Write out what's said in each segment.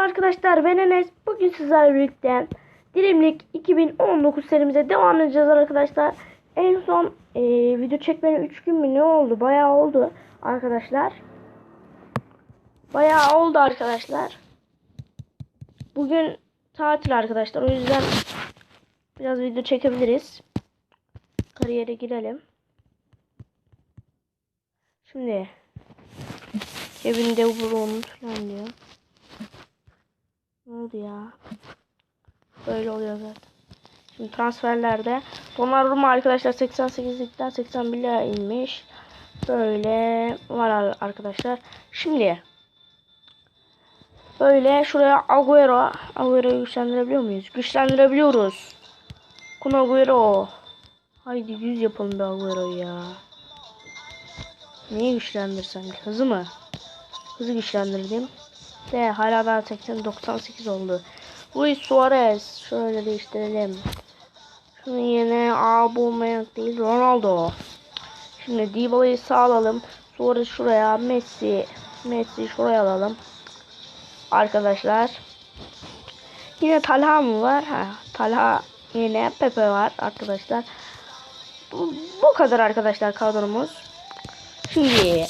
Arkadaşlar ben Enes. Bugün sizlerle birlikte Dilimlik 2019 serimize devam edeceğiz arkadaşlar. En son e, video çekmeni 3 gün mü ne oldu? Bayağı oldu arkadaşlar. Bayağı oldu arkadaşlar. Bugün tatil arkadaşlar. O yüzden biraz video çekebiliriz. Kariyere girelim. Şimdi cebinde vurun falan diyor. Ne oldu ya? Böyle oluyor zaten. Şimdi transferlerde Donnarumma arkadaşlar 88'likten 81'e inmiş. Böyle var arkadaşlar. Şimdi böyle şuraya Agüero Agüero'yu güçlendirebiliyor muyuz? Güçlendirebiliyoruz. Kun Agüero. Haydi 100 yapalım be Agüero'yu ya. Neyi güçlendirsem? Hızı mı? Hızı güçlendirdim. De hala daha 80 98 oldu. Luis Suarez şöyle değiştirelim. Şunun yerine Aubameyang değil Ronaldo. Şimdi Dybala'yı sağ alalım. Suarez şuraya Messi Messi şuraya alalım. Arkadaşlar. Yine Talha mı var? Ha, Talha yine Pepe var arkadaşlar. Bu, bu kadar arkadaşlar kadromuz. Şimdi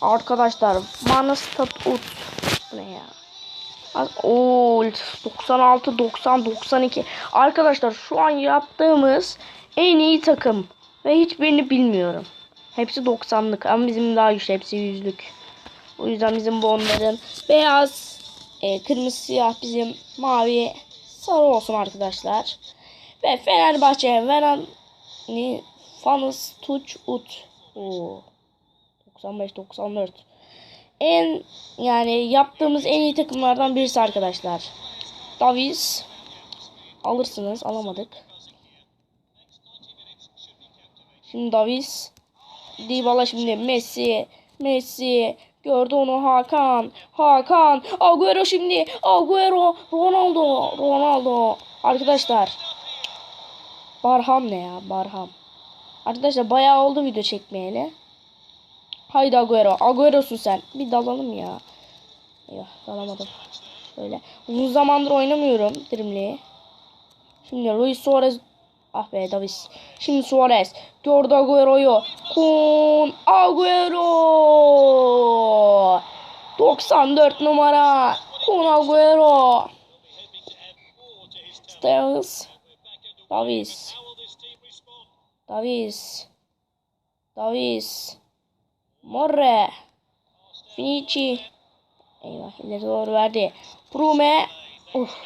arkadaşlar Manastat Ne ya? Oo 96 90 92. Arkadaşlar şu an yaptığımız en iyi takım ve hiçbirini bilmiyorum. Hepsi 90'lık ama bizim daha güçlü hepsi yüzlük. O yüzden bizim bu onların beyaz, e, kırmızı siyah bizim mavi, sarı olsun arkadaşlar. Ve Fenerbahçe veren Fanus Tuç Ut. Oo. 95 94 en yani yaptığımız en iyi takımlardan birisi arkadaşlar. Davis alırsınız alamadık. Şimdi Davis Dybala şimdi Messi Messi. Gördü onu Hakan Hakan. Agüero şimdi Agüero. Ronaldo Ronaldo. Arkadaşlar. Barham ne ya Barham. Arkadaşlar bayağı oldu video çekmeyeli. Haydi Agüero. Agüero'sun sen. Bir dalalım ya. Eyvah dalamadım. Şöyle. Uzun zamandır oynamıyorum Dreamli'yi. Şimdi Luis Suarez. Ah be Davis. Şimdi Suarez. Gördü Agüero'yu. Kun Agüero. 94 numara. Kun Agüero. Sterls. Davis. Davis. Davis. Morre. Finici. Eyvah ileri doğru verdi. Prume. Uf.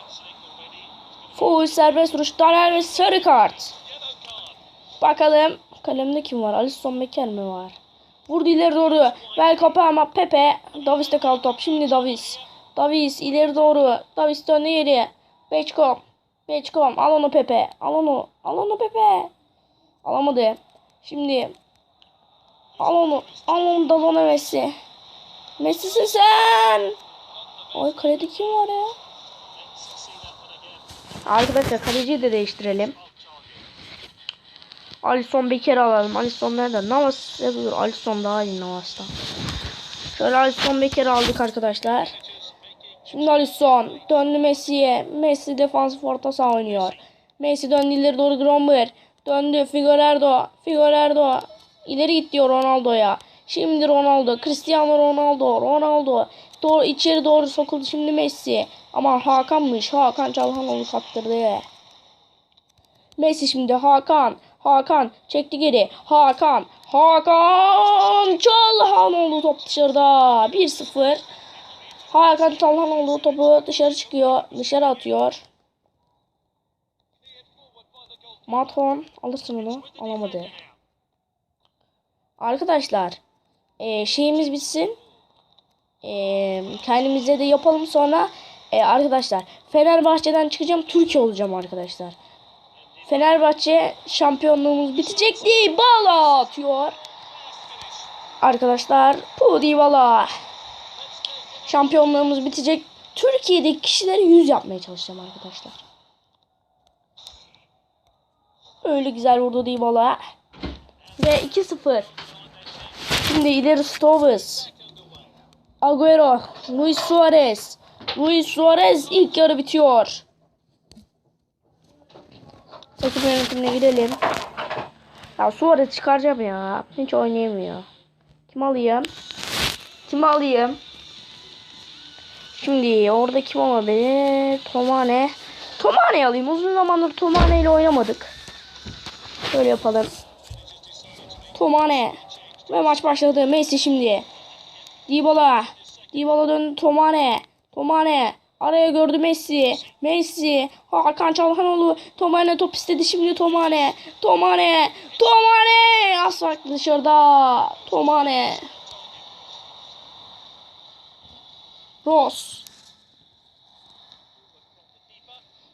Full serbest vuruş. Taner ve sarı kart. Bakalım. Kalemde kim var? Alisson Becker mi var? Vurdu ileri doğru. Ver kapı ama Pepe. Davis'te kaldı top. Şimdi Davis. Davis ileri doğru. Davis döndü geri. Beçkom. Beçkom. Al onu Pepe. Al onu. Al onu Pepe. Alamadı. Şimdi Al onu. Al onu Dalona Messi. Messi'sin sen. Ay kalede kim var ya? Arkadaşlar kaleciyi de değiştirelim. Alisson Beker alalım. Alisson nerede? Navas yapıyor. Alisson daha iyi Navas'tan. Şöyle Alisson Beker aldık arkadaşlar. Şimdi Alisson döndü Messi'ye. Messi defans orta saha oynuyor. Messi döndü ileri doğru Gromber. Döndü Figueiredo. Figueiredo. İleri git diyor Ronaldo'ya. Şimdi Ronaldo. Cristiano Ronaldo. Ronaldo. Doğru, içeri doğru sokuldu şimdi Messi. Ama Hakan'mış. Hakan Çalhanoğlu kaptırdı. Messi şimdi Hakan. Hakan çekti geri. Hakan. Hakan Çalhanoğlu top dışarıda. 1-0. Hakan Çalhanoğlu topu dışarı çıkıyor. Dışarı atıyor. Maton alırsın onu. Alamadı. Arkadaşlar e, şeyimiz bitsin. E, kendimize de yapalım sonra. E, arkadaşlar Fenerbahçe'den çıkacağım. Türkiye olacağım arkadaşlar. Fenerbahçe şampiyonluğumuz bitecek diye bala atıyor. Arkadaşlar bu Dybala. Şampiyonluğumuz bitecek. Türkiye'deki kişileri 100 yapmaya çalışacağım arkadaşlar. Öyle güzel vurdu Dybala. Ve 2-0. Şimdi ileri Stoves. Agüero. Luis Suarez. Luis Suarez ilk yarı bitiyor. Takım yönetimine gidelim. Ya Suarez çıkaracağım ya. Hiç oynayamıyor. Kim alayım? Kim alayım? Şimdi orada kim olabilir? Tomane. Tomane alayım. Uzun zamandır Tomane ile oynamadık. Şöyle yapalım. Tomane. Ve maç başladı. Messi şimdi. Dybala. Dybala döndü Tomane. Tomane. Araya gördü Messi. Messi. Hakan Çalhanoğlu. Tomane top istedi şimdi Tomane. Tomane. Tomane. Asfalt dışarıda. Tomane. Ross.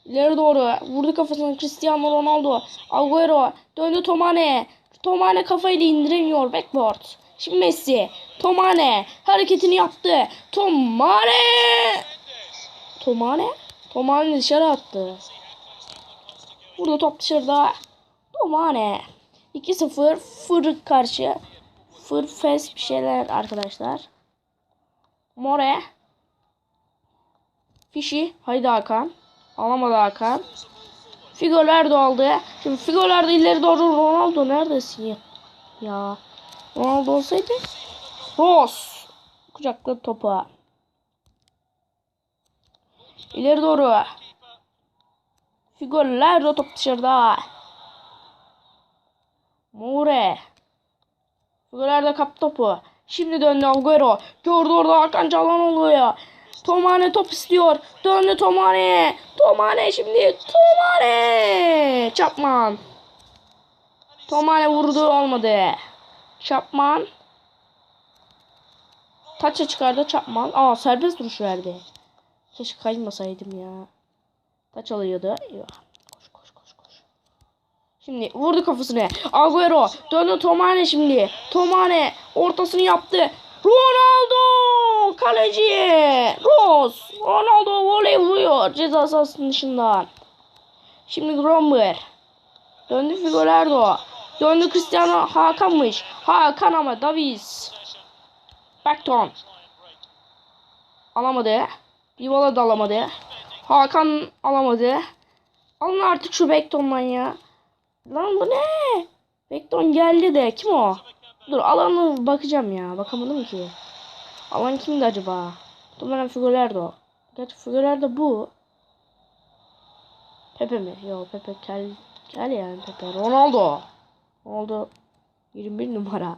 İleri doğru. Vurdu kafasına Cristiano Ronaldo. Agüero. Döndü Tomane. Tomane kafayla indiremiyor. Backboard. Şimdi Messi. Tomane. Hareketini yaptı. Tomane. Tomane. Tomane dışarı attı. Burada top dışarıda. Tomane. 2-0. Fırık karşı. Fır fes bir şeyler arkadaşlar. More. Fişi. Haydi Hakan. Alamadı Hakan. Figürler de aldı. Şimdi figürler de ileri doğru Ronaldo neredesin ya? Ya. Ronaldo olsaydı. Ross. Kucakladı topu. İleri doğru. Figürler de top dışarıda. Moure. Figürler de kaptı topu. Şimdi döndü Agüero. Gördü orada Hakan Çalhanoğlu ya. Tomane top istiyor. Döndü Tomane. Tomane şimdi. Tomane. Çapman. Tomane vurdu olmadı. Çapman. Taça çıkardı Çapman. Aa serbest duruş verdi. Keşke kaymasaydım ya. Taç alıyordu. Yok. Koş koş koş koş. Şimdi vurdu kafasına. Agüero. Döndü Tomane şimdi. Tomane ortasını yaptı. Ronaldo! Kaleci! Rose! Ronaldo voley vuruyor ceza sahasının dışından. Şimdi Gromber. Döndü Figueredo. Döndü Cristiano Hakan'mış. Hakan ama Davis. Backton. Alamadı. Dybala da alamadı. Hakan alamadı. Alın artık şu Backton'dan ya. Lan bu ne? Backton geldi de kim o? Dur alanı bakacağım ya. Bakamadım ki. Alan kimdi acaba? Muhtemelen Figueredo. Gerçi Figueredo bu. Pepe mi? Yok Pepe kel, kel yani Pepe. Ronaldo. Ronaldo 21 numara.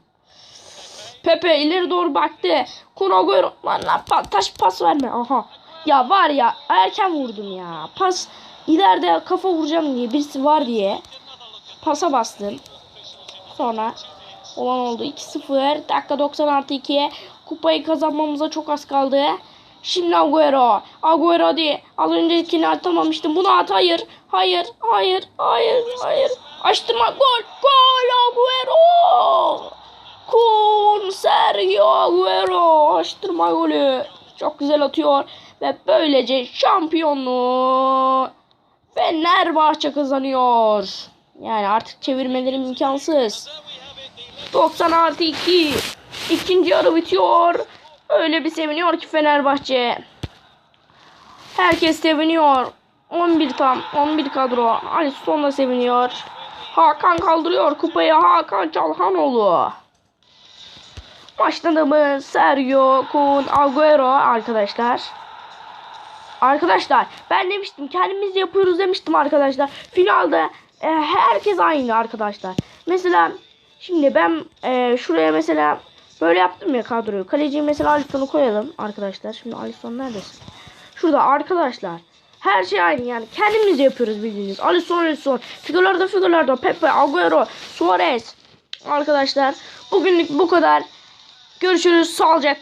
Pepe ileri doğru baktı. Kun Agüero. Lan lan taş pas verme. Aha. Ya var ya erken vurdum ya. Pas ileride kafa vuracağım diye birisi var diye. Pasa bastım. Sonra olan oldu. 2-0. Dakika 90 artı 2'ye. Kupayı kazanmamıza çok az kaldı. Şimdi Agüero. Agüero hadi. Az öncekini atamamıştım. Bunu at. Hayır. Hayır. Hayır. Hayır. Hayır. Açtırma. Gol. Gol Agüero. Kun Sergio Agüero. Açtırma golü. Çok güzel atıyor. Ve böylece şampiyonluğu Fenerbahçe kazanıyor. Yani artık çevirmelerim imkansız. 90 artı 2. İkinci yarı bitiyor. Öyle bir seviniyor ki Fenerbahçe. Herkes seviniyor. 11 tam. 11 kadro. Alisson da seviniyor. Hakan kaldırıyor kupayı. Hakan Çalhanoğlu. Başladığımız Sergio Kun Agüero arkadaşlar. Arkadaşlar ben demiştim kendimiz yapıyoruz demiştim arkadaşlar. Finalde e, herkes aynı arkadaşlar. Mesela şimdi ben e, şuraya mesela böyle yaptım ya kadroyu. Kaleciyi mesela Alisson'u koyalım arkadaşlar. Şimdi Alisson neredesin? Şurada arkadaşlar. Her şey aynı yani. Kendimiz yapıyoruz bildiğiniz. Alisson Alisson. Figürlerde figürlerde. Pepe, Agüero, Suarez. Arkadaşlar bugünlük bu kadar. Görüşürüz. Sağlıcakla.